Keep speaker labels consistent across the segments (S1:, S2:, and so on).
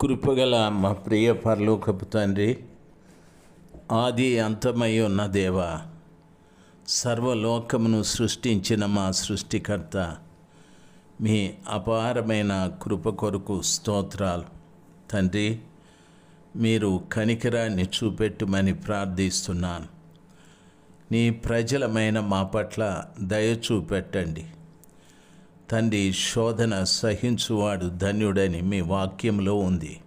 S1: కృపగల మా ప్రియ పరలోకపు తండ్రి ఆది అంతమై ఉన్న దేవ సర్వలోకమును సృష్టించిన మా సృష్టికర్త మీ అపారమైన కృప కొరకు స్తోత్రాలు. తండ్రి మీరు కనికరాన్ని చూపెట్టుమని ప్రార్థిస్తున్నాను. నీ ప్రజలమైన మా పట్ల దయ చూపెట్టండి. తండ్రి శోధన సహించువాడు ధన్యుడని మీ వాక్యంలో ఉంది.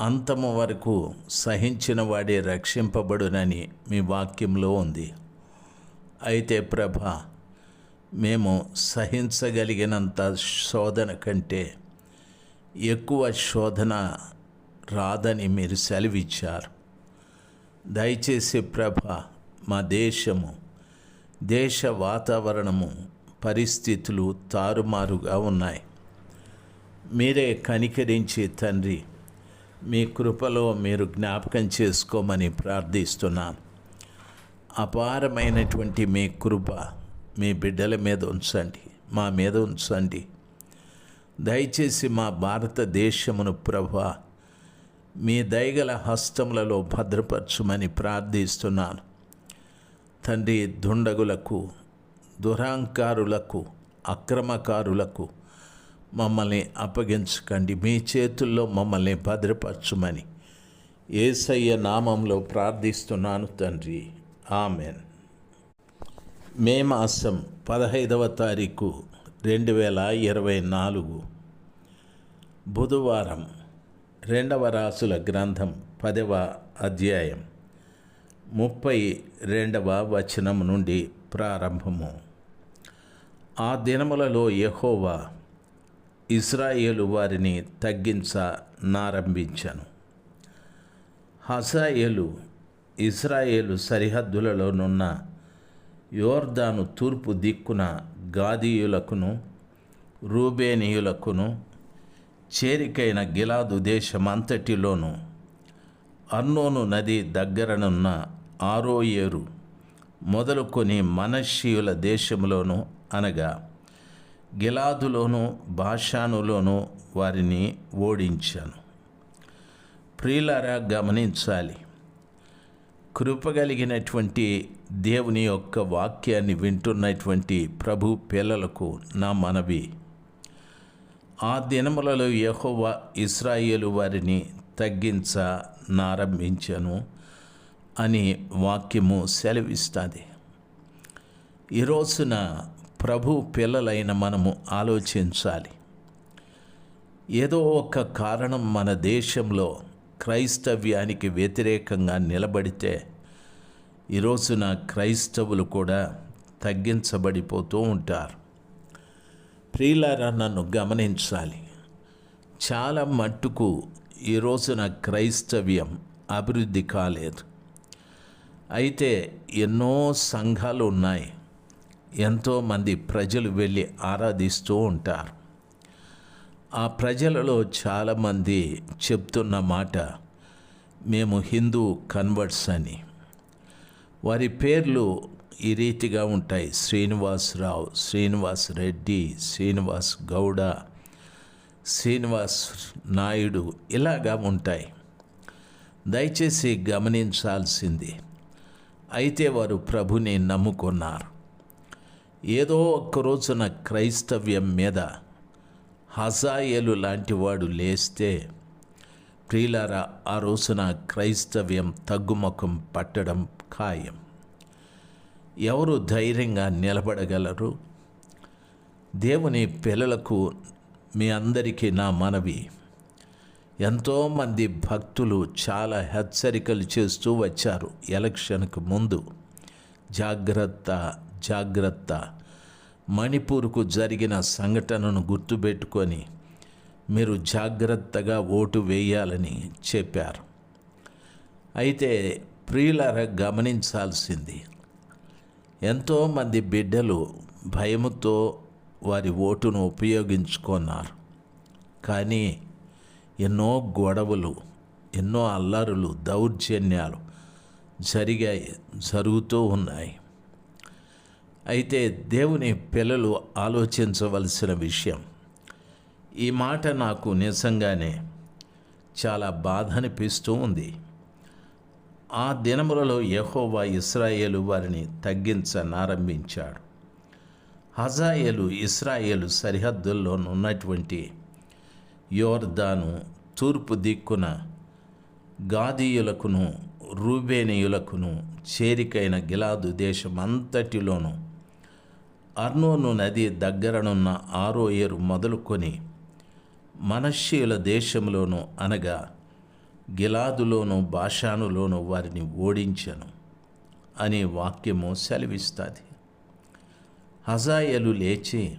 S1: అంతము వరకు సహించిన వాడే రక్షింపబడునని మీ వాక్యంలో ఉంది. అయితే ప్రభ మేము సహించగలిగినంత శోధన కంటే ఎక్కువ శోధన రాదని మీరు సెలవిచ్చారు. దయచేసి ప్రభ మా దేశము దేశ వాతావరణము పరిస్థితులు తారుమారుగా ఉన్నాయి. మీరే కనికరించి తండ్రి మీ కృపలో మీరు జ్ఞాపకం చేసుకోమని ప్రార్థిస్తున్నాను. అపారమైనటువంటి మీ కృప మీ బిడ్డల మీద ఉంచండి మా మీద ఉంచండి. దయచేసి మా భారతదేశమును ప్రభా మీ దయగల హస్తములలో భద్రపరచుమని ప్రార్థిస్తున్నాను. తండ్రి దుండగులకు దురాంకారులకు అక్రమకారులకు మమ్మల్ని అప్పగించకండి. మీ చేతుల్లో మమ్మల్ని భద్రపరచుమని ఏసయ్య నామంలో ప్రార్థిస్తున్నాను తండ్రి. ఆమెన్. మే మాసం పదహైదవ తారీఖు రెండు వేల ఇరవై నాలుగు. బుధవారం రెండవ రాసుల గ్రంథం పదవ అధ్యాయం. ముప్పై రెండవ వచనం నుండి ప్రారంభము. ఆ దినములలో యెహోవా ఇస్రాయేలు వారిని తగ్గించ నారంభించాను. హజాయేలు ఇస్రాయేలు సరిహద్దులలోనున్న యోర్దాను తూర్పు దిక్కున గాదీయులకును రూబేనీయులకును చేరికైన గిలాదు దేశమంతటిలోను అర్నోను నది దగ్గరనున్న ఆరోయేరు మొదలుకొని మనషీయుల దేశంలోను అనగా గిలాదులోను భాషానులోను వారిని ఓడించాను. ప్రియులారా గమనించాలి. కృపగలిగినటువంటి దేవుని యొక్క వాక్యాన్ని వింటున్నటువంటి ప్రభు పిల్లలకు నా మనవి. ఆ దినములలో యెహోవా ఇస్రాయేలు వారిని తగ్గించ నారంభించను. అని వాక్యము సెలవిస్తుంది. ఈ రోజున ప్రభు పిల్లలైన మనము ఆలోచించాలి. ఏదో ఒక కారణం మన దేశంలో క్రైస్తవ్యానికి వ్యతిరేకంగా నిలబడితే ఈ రోజున క్రైస్తవులు కూడా తగ్గించబడిపోతూ ఉంటారు. ప్రియులారా నన్ను గమనించాలి. చాలా మట్టుకు ఈ రోజున క్రైస్తవ్యం అభివృద్ధి కాలేదు. అయితే ఎన్నో సంఘాలు ఉన్నాయి. ఎంతోమంది ప్రజలు వెళ్ళి ఆరాధిస్తూ ఉంటారు. ఆ ప్రజలలో చాలామంది చెప్తున్న మాట మేము హిందూ కన్వర్ట్స్ అని. వారి పేర్లు ఈ రీతిగా ఉంటాయి. శ్రీనివాసరావు శ్రీనివాస్ రెడ్డి శ్రీనివాస్ గౌడ శ్రీనివాస్ నాయుడు ఇలాగా ఉంటాయి. దయచేసి గమనించాల్సింది అయితే వారు ప్రభుని నమ్ముకున్నారు. ఏదో ఒక్క రోజున క్రైస్తవ్యం మీద హజాయేలు లాంటి వాడు లేస్తే ప్రియులారా ఆ రోజున క్రైస్తవ్యం తగ్గుముఖం పట్టడం ఖాయం. ఎవరు ధైర్యంగా నిలబడగలరు? దేవుని పిల్లలకు మీ అందరికీ నా మనవి. ఎంతోమంది భక్తులు చాలా హెచ్చరికలు చేస్తూ వచ్చారు ఎలక్షన్కు ముందు. జాగ్రత్త జాగ్రత్త. మణిపూర్కు జరిగిన సంఘటనను గుర్తుపెట్టుకొని మీరు జాగ్రత్తగా ఓటు వేయాలని చెప్పారు. అయితే ప్రియులర గమనించాల్సింది ఎంతోమంది బిడ్డలు భయముతో వారి ఓటును ఉపయోగించుకున్నారు. కానీ ఎన్నో గొడవలు ఎన్నో అల్లరులు దౌర్జన్యాలు జరిగాయి జరుగుతూ ఉన్నాయి. అయితే దేవుని పిల్లలు ఆలోచించవలసిన విషయం ఈ మాట నాకు నిజంగానే చాలా బాధ అనిపిస్తూ ఉంది. ఆ దినములలో యహోవా ఇస్రాయేలు వారిని తగ్గించనారంభించాడు. హజాయేలు ఇస్రాయేలు సరిహద్దుల్లో ఉన్నటువంటి యోర్దాను తూర్పు దిక్కున గాదీయులకును రూబేనీయులకును చేరికైన గిలాదు దేశమంతటిలోను అర్నోను నది దగ్గరనున్న ఆరో ఏరు మొదలుకొని మనష్యుల దేశంలోను అనగా గిలాదులోను భాషానులోను వారిని ఓడించను అనే వాక్యము సెలవిస్తుంది. హజాయలు లేచి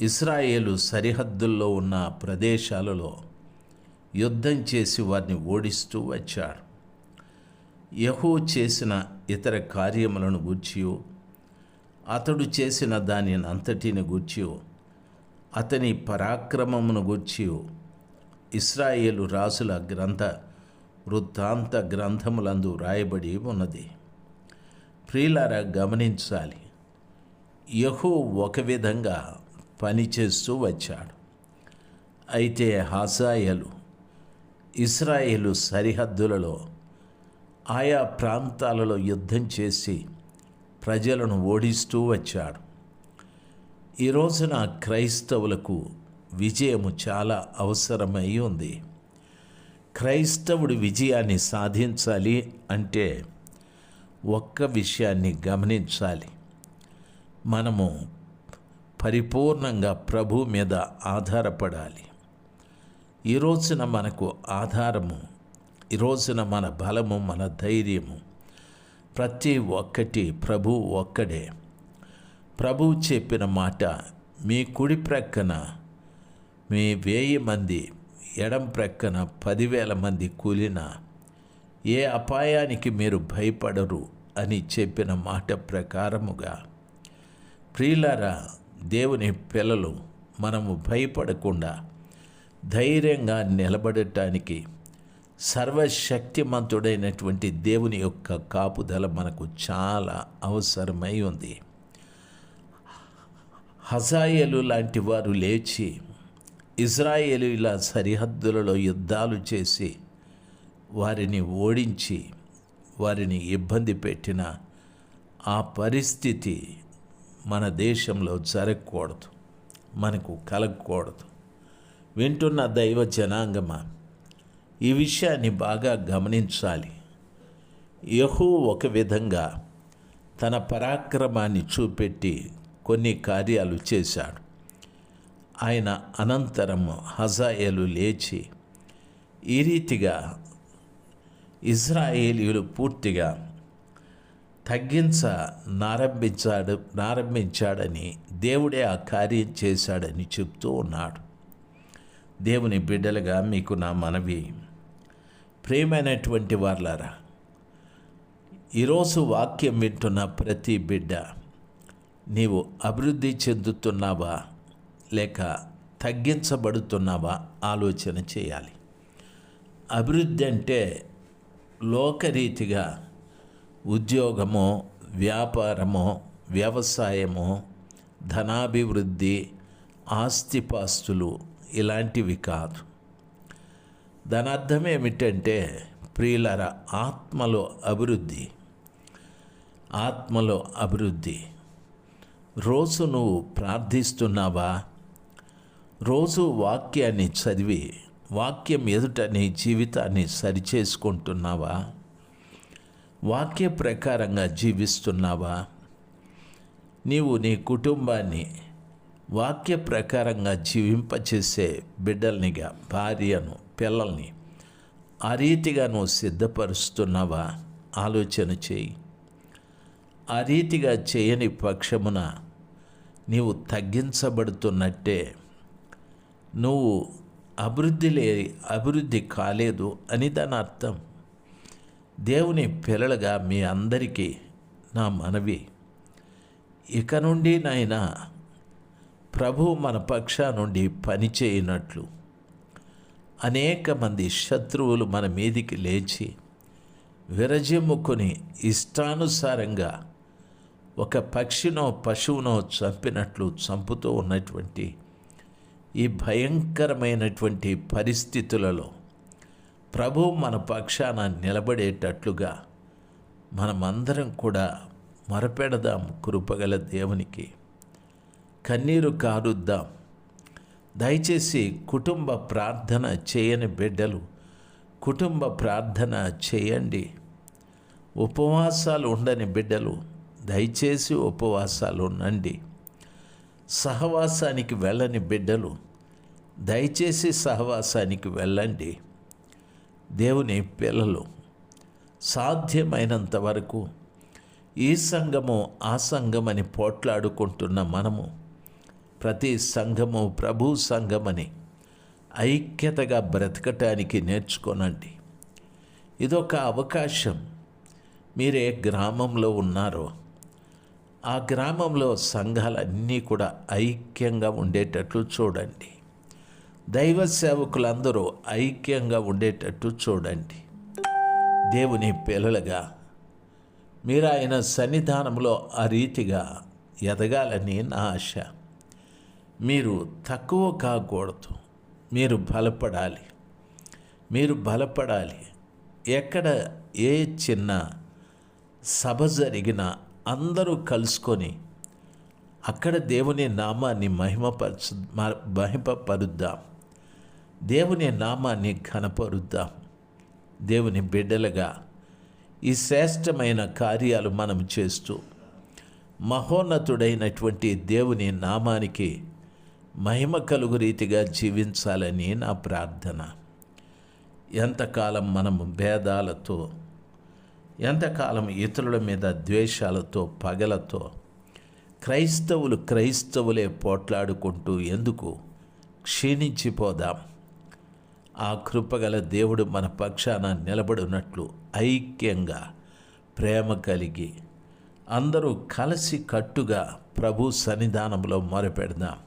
S1: ఇస్రాయేలు సరిహద్దుల్లో ఉన్న ప్రదేశాలలో యుద్ధం చేసి వారిని ఓడిస్తూ వచ్చాడు యహూ చేసిన ఇతర కార్యములను గూర్చియో అతడు చేసిన దాని అంతటిని గూర్చియో అతని పరాక్రమమును గూర్చియో. ఇస్రాయేలు రాసుల గ్రంథ వృత్తాంత గ్రంథములందు రాయబడి ఉన్నది. ప్రియులారా గమనించాలి. యహో ఒక విధంగా పనిచేస్తూ వచ్చాడు. అయితే హాసాయలు ఇస్రాయేలు సరిహద్దులలో ఆయా ప్రాంతాలలో యుద్ధం చేసి ప్రజలను ఓడిస్తూ వచ్చాడు. ఈ రోజున క్రైస్తవులకు విజయము చాలా అవసరమై ఉంది. క్రైస్తవుడి విజయాన్ని సాధించాలి అంటే ఒక్క విషయాన్ని గమనించాలి. మనము పరిపూర్ణంగా ప్రభు మీద ఆధారపడాలి. ఈ రోజున మనకు ఆధారము ఈ రోజున మన బలము మన ధైర్యము ప్రతి ఒక్కటి ప్రభు ఒక్కడే. ప్రభు చెప్పిన మాట మీ కుడి ప్రక్కన మీ వేయి మంది ఎడం ప్రక్కన పదివేల మంది కూలిన ఏ అపాయానికి మీరు భయపడరు అని చెప్పిన మాట ప్రకారముగా ప్రియులారా దేవుని పిల్లలు మనము భయపడకుండా ధైర్యంగా నిలబడటానికి సర్వశక్తిమంతుడైనటువంటి దేవుని యొక్క కాపుదల మనకు చాలా అవసరమై ఉంది. హజాయేలు లాంటి వారు లేచి ఇజ్రాయేలీల సరిహద్దులలో యుద్ధాలు చేసి వారిని ఓడించి వారిని ఇబ్బంది పెట్టిన ఆ పరిస్థితి మన దేశంలో జరగకూడదు మనకు కలగకూడదు. వింటున్న దైవ జనాంగమా ఈ విషయాన్ని బాగా గమనించాలి. యహూ ఒక విధంగా తన పరాక్రమాన్ని చూపెట్టి కొన్ని కార్యాలు చేశాడు. ఆయన అనంతరం హజాయలు లేచి ఈ రీతిగా ఇజ్రాయేలీయులు పూర్తిగా తగ్గించ నారంభించాడు నారంభించాడని దేవుడే ఆ కార్యం చేశాడని చెప్తూ ఉన్నాడు. దేవుని బిడ్డలుగా మీకు నా మనవి. ప్రేమైనటువంటి వార్లారా ఈరోజు వాక్యం వింటున్న ప్రతి బిడ్డ నీవు అభివృద్ధి చెందుతున్నావా లేక తగ్గించబడుతున్నావా ఆలోచన చేయాలి. అభివృద్ధి అంటే లోకరీతిగా ఉద్యోగము వ్యాపారము వ్యవసాయము ధనాభివృద్ధి ఆస్తిపాస్తులు ఇలాంటివి కాదు. దాని అర్థం ఏమిటంటే ప్రియులర ఆత్మలో అభివృద్ధి. ఆత్మలో అభివృద్ధి. రోజు నువ్వు ప్రార్థిస్తున్నావా? రోజు వాక్యాన్ని చదివి వాక్యం ఎదుట నీ జీవితాన్ని సరిచేసుకుంటున్నావా? వాక్య ప్రకారంగా జీవిస్తున్నావా? నీవు నీ కుటుంబాన్ని వాక్య ప్రకారంగా జీవింపచేసే బిడ్డల్నిగా భార్యను పిల్లల్ని ఆ రీతిగా నువ్వు సిద్ధపరుస్తున్నావా? ఆలోచన చేయి. ఆ రీతిగా చేయని పక్షమున నీవు తగ్గించబడుతున్నట్టే నువ్వు అభివృద్ధి లే అభివృద్ధి కాలేదు అని దాని అర్థం. దేవుని పిల్లలుగా మీ అందరికీ నా మనవి. ఇక నుండి నాయన ప్రభు మన పక్ష నుండి పని చేయనట్లు. అనేక మంది శత్రువులు మన మీదికి లేచి విరజిమ్ముకుని ఇష్టానుసారంగా ఒక పక్షినో పశువునో చంపినట్లు చంపుతూ ఉన్నటువంటి ఈ భయంకరమైనటువంటి పరిస్థితులలో ప్రభు మన పక్షాన నిలబడేటట్లుగా మనమందరం కూడా మరపెడదాం కృపగల దేవునికి. కన్నీరు కారుద్దాం. దయచేసి కుటుంబ ప్రార్థన చేయని బిడ్డలు కుటుంబ ప్రార్థన చేయండి. ఉపవాసాలు ఉండని బిడ్డలు దయచేసి ఉపవాసాలు ఉండండి. సహవాసానికి వెళ్ళని బిడ్డలు దయచేసి సహవాసానికి వెళ్ళండి. దేవుని పిల్లలు సాధ్యమైనంత వరకు ఈ సంఘము ఆ సంఘమని పోట్లాడుకుంటున్న మనము ప్రతి సంఘము ప్రభు సంఘమని ఐక్యతగా బ్రతకటానికి నేర్చుకోనండి. ఇదొక అవకాశం. మీరే గ్రామంలో ఉన్నారో ఆ గ్రామంలో సంఘాలన్నీ కూడా ఐక్యంగా ఉండేటట్లు చూడండి. దైవ సేవకులందరూ ఐక్యంగా ఉండేటట్టు చూడండి. దేవుని పిల్లలుగా మీరు ఆయన సన్నిధానంలో ఆ రీతిగా ఎదగాలని నా ఆశ. మీరు తక్కువ కాకూడదు. మీరు బలపడాలి. మీరు బలపడాలి. ఎక్కడ ఏ చిన్న సభ జరిగినా అందరూ కలుసుకొని అక్కడ దేవుని నామాన్ని మహిమపరచు మ- మహిమపరుద్దాం. దేవుని నామాన్ని ఘనపరుద్దాం. దేవుని బిడ్డలుగా ఈ శ్రేష్టమైన కార్యాలు మనం చేస్తూ మహోన్నతుడైనటువంటి దేవుని నామానికి మహిమ కలుగు రీతిగా జీవించాలని నా ప్రార్థన. ఎంతకాలం మనము భేదాలతో ఎంతకాలం ఇతరుల మీద ద్వేషాలతో పగలతో క్రైస్తవులు క్రైస్తవులే పోట్లాడుకుంటూ ఎందుకు క్షీణించిపోదాం? ఆ కృపగల దేవుడు మన పక్షాన నిలబడినట్లు ఐక్యంగా ప్రేమ కలిగి అందరూ కలిసి కట్టుగా ప్రభు సన్నిధానంలో మొరపెడదాం.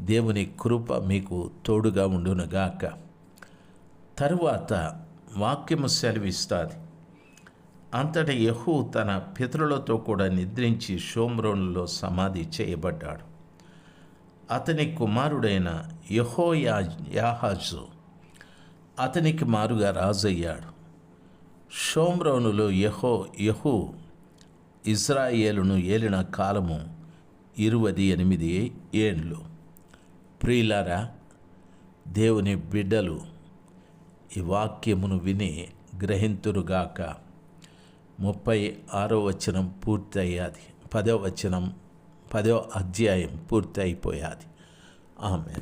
S1: దేవుని కృప మీకు తోడుగా ఉండునుగాక. తరువాత వాక్యము సెలవిస్తుంది. అంతటి యహూ తన పితరులతో కూడా నిద్రించి షోమ్రోన్లో సమాధి చేయబడ్డాడు. అతని కుమారుడైన యహోయా యాహాజు అతనికి మారుగా రాజయ్యాడు. షోమ్రోనులో యహో యహూ ఇజ్రాయేలును ఏలిన కాలము ఇరువది ఎనిమిది ఏండ్లు ప్రియులారా దేవుని బిడ్డలు ఈ వాక్యమును విని గ్రహింతురుగాక. ముప్పై ఆరో వచనం పూర్తయ్యాది. పదో వచనం పదో అధ్యాయం పూర్తి అయిపోయాది ఆమె